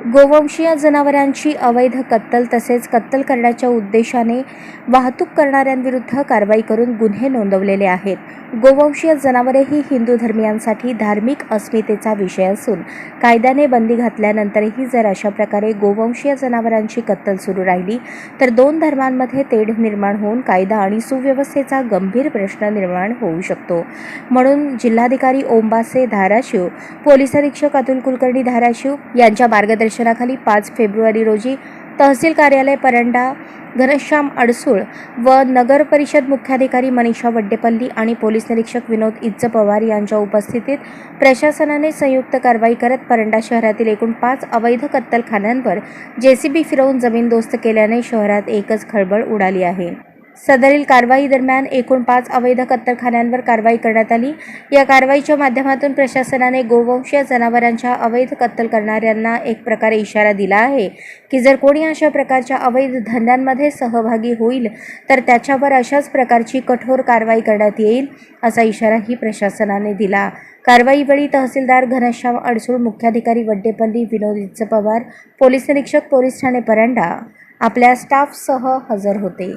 गोवंशीय जनावरांची अवैध कत्तल तसेच कत्तल करण्याच्या उद्देशाने वाहतूक करणाऱ्यांविरुद्ध कारवाई करून गुन्हे नोंदवलेले आहेत. गोवंशीय जनावरे ही हिंदू धर्मियांसाठी धार्मिक अस्मितेचा विषय असून कायद्याने बंदी घातल्यानंतरही जर अशा प्रकारे गोवंशीय जनावरांची कत्तल सुरू राहिली तर दोन धर्मांमध्ये तेढ निर्माण होऊन कायदा आणि सुव्यवस्थेचा गंभीर प्रश्न निर्माण होऊ शकतो. म्हणून जिल्हाधिकारी ओंबासे धाराशिव पोलीस अधीक्षक अतुल कुलकर्णी धाराशिव यांच्या मार्गदर्शन मार्गदर्शनाखाली पाच फेब्रुवारी रोजी तहसील कार्यालय परंडा घनश्याम अडसूळ व नगर परिषद मुख्याधिकारी मनीषा वड्डेपल्ली आणि पोलीस निरीक्षक विनोद इज्ज पवार यांच्या उपस्थितीत प्रशासनाने संयुक्त कारवाई करत परंडा शहरातील एकूण पाच अवैध कत्तलखान्यांवर जेसीबी फिरवून जमीनदोस्त केल्याने शहरात एकच खळबळ उडाली आहे. सदरील कारवाई दरम्यान एकूण पाच अवैध कत्तलखान्यांवर कारवाई करण्यात आली. या कारवाईच्या माध्यमातून प्रशासनाने गोवंशीय जनावरांच्या अवैध कत्तल करणाऱ्यांना एक प्रकारे इशारा दिला आहे की जर कोणी अशा प्रकारच्या अवैध धंद्यांमध्ये सहभागी होईल तर त्याच्यावर अशाच प्रकारची कठोर कारवाई करण्यात येईल असा इशाराही प्रशासनाने दिला. कारवाईवेळी तहसीलदार घनश्याम अडसूळ मुख्याधिकारी वड्डेपल्ली विनोद पवार पोलीस निरीक्षक पोलीस ठाणे परंडा. आपल्या स्टाफसह हजर होते.